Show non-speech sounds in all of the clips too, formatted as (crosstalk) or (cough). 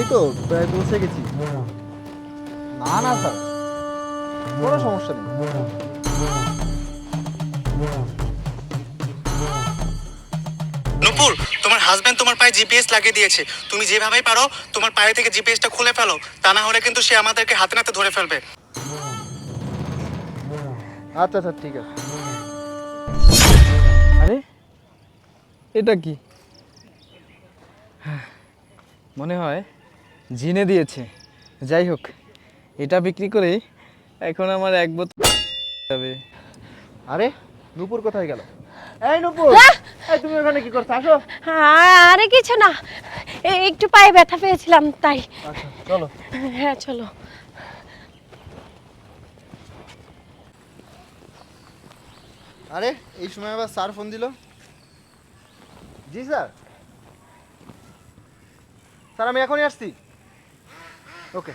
এই তো প্রায় পৌঁছে গেছি। না না স্যার। কোনো সমস্যা নেই। নুপুর তোমার হাজবেন্ড তোমার পায়ে জিপিএস লাগিয়ে দিয়েছে। তুমি যেভাবেই পারো তোমার পায়ে থেকে জিপিএসটা খুলে ফেলো। তা না হলে কিন্তু সে আমাদেরকে হাতে নাতে ধরে ফেলবে। আচ্ছা আচ্ছা ঠিক আছে। আরে এটা কি? মনে হয় জিনে দিয়েছে। যাই হোক এটা বিক্রি করে এখন আমার এক বোতল যাবে। আরে নূপুর কোথায় গেল? এই নূপুর এই তুমি ওখানে কি করছ? আসো। আরে কিছু না একটু পায়ে ব্যথা পেয়েছিলাম তাই। আচ্ছা চলো। হ্যাঁ চলো। আরে এই সময় আবার স্যার ফোন দিল? জি স্যার। স্যার আমি এখনই আসছি। ওকে।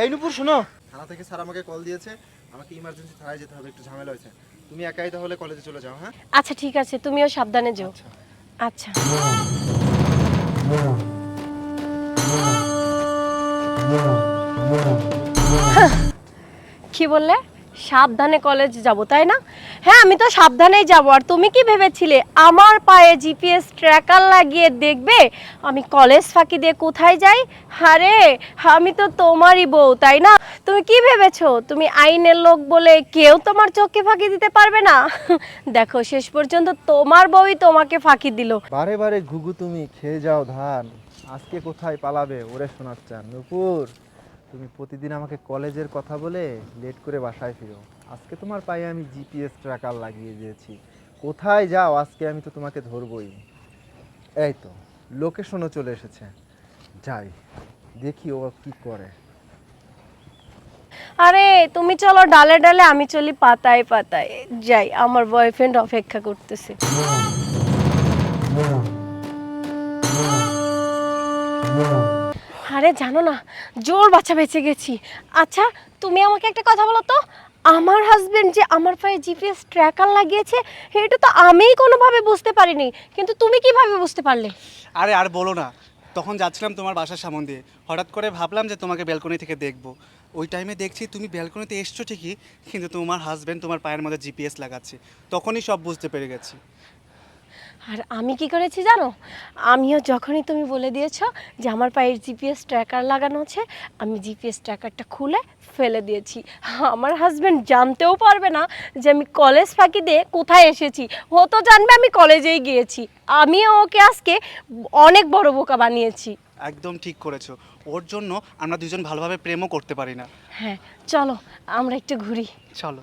এই নুপুর শোনো। থানা থেকে স্যার আমাকে কল দিয়েছে আমাকে ইমার্জেন্সি থানায় যেতে হবে একটু ঝামেলা হয়েছে। তুমি একাই তাহলে কলেজে চলে যাও হ্যাঁ? আচ্ছা ঠিক আছে তুমিও সাবধানে যাও। আচ্ছা। হাহ, কি বললে? সাবধানে কলেজ যাব, তাই না? হ্যাঁ আমি তো সাবধানেই যাব। আর তুমি কি ভেবেছিলে? আমার পায়ে জিপিএস ট্র্যাকার লাগিয়ে দেখবে আমি কলেজ ফাঁকি দিয়ে কোথায় যাই? আরে, আমি তো তোমারই বউ, তাই না? তুমি কি ভেবেছো? তুমি আইনের লোক বলে কেউ তোমার চোখে ফাঁকি দিতে পারবে না? (laughs) দেখো, শেষ পর্যন্ত তোমার বউই তোমাকে ফাঁকি দিল। বারে বারে ঘুঘু তুমি, খেয়ে যাও ধান। আজকে কোথায় পালাবে? ওরে শোনাচ্ছেন নুপুর। তুমি প্রতিদিন আমাকে কলেজের কথা বলে লেট করে বাসায় ফিরো। আজকে তোমার পায়ে আমি জিপিএস ট্র্যাকার লাগিয়ে দিয়েছি। কোথায় যাও? আজকে আমি তো তোমাকে ধরবই। এই তো লোকেশনও চলে এসেছে। যাই দেখি ও কি করে। আরে তুমি চলো ডালে ডালে আমি চলি পাতায় পাতায়। যাই আমার বয়ফ্রেন্ড অপেক্ষা করতেছে। আরে জানো না, জোর বাচ্চা বেঁচে গেছি। আচ্ছা তুমি আমাকে একটা কথা বলো তো, আমার হাজবেন্ড যে আমার পায়ে জিপিএস ট্র্যাকার লাগিয়েছে এটা তো আমিই কোনোভাবে বুঝতে পারিনি, কিন্তু তুমি কীভাবে বুঝতে পারলে? আরে আর বলো না, তখন যাচ্ছিলাম তোমার বাসার সামন দিয়ে, হঠাৎ করে ভাবলাম যে তোমাকে ব্যালকনি থেকে দেখব। ওই টাইমে দেখছি তুমি ব্যালকনিতে এসছো ঠিকই, কিন্তু তোমার হাজবেন্ড তোমার পায়ের মধ্যে জিপিএস লাগাচ্ছে, তখনই সব বুঝতে পেরে গেছি। আর আমি কি করেছি জানো? আমিও যখনই তুমি বলে দিয়েছ যে আমার পায়ের জিপিএস ট্র্যাকার লাগানো আছে আমি জিপিএস ট্র্যাকারটা খুলে ফেলে দিয়েছি। আমার হাজব্যান্ড জানতেও পারবে না যে আমি কলেজ ফাঁকি দিয়ে কোথায় এসেছি। ও তো জানবে আমি কলেজেই গিয়েছি। আমিও ওকে আজকে অনেক বড় বোকা বানিয়েছি। একদম ঠিক করেছ। ওর জন্য আমরা দুজন ভালোভাবে প্রেমও করতে পারি না। হ্যাঁ চলো আমরা একটু ঘুরি। চলো।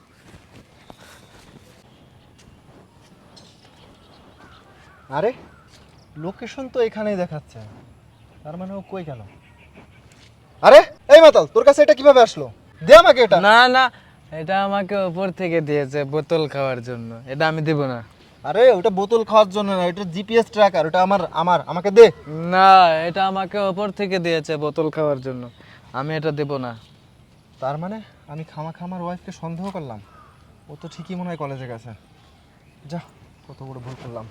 আরে লোকেশন তো এখানেই দেখাচ্ছে। তার মানে ও কই গেল? আরে এই মাতাল তোর কাছে এটা কীভাবে আসলো? দে আমাকে এটা। না না এটা আমাকে উপর থেকে দিয়েছে বোতল খাওয়ার জন্য। এটা আমি দেব না। আরে ওটা বোতল খাওয়ার জন্য না এটা জিপিএস ট্র্যাকার ওটা আমার আমার আমাকে দে। না এটা আমাকে উপর থেকে দিয়েছে বোতল খাওয়ার জন্য। আমি এটা দেব না। তার মানে আমি খামা খামার ওয়াইফকে সন্দেহ করলাম। ও তো ঠিকই মনে হয় কলেজে গেছে। যা কত বড় ভুল করলাম।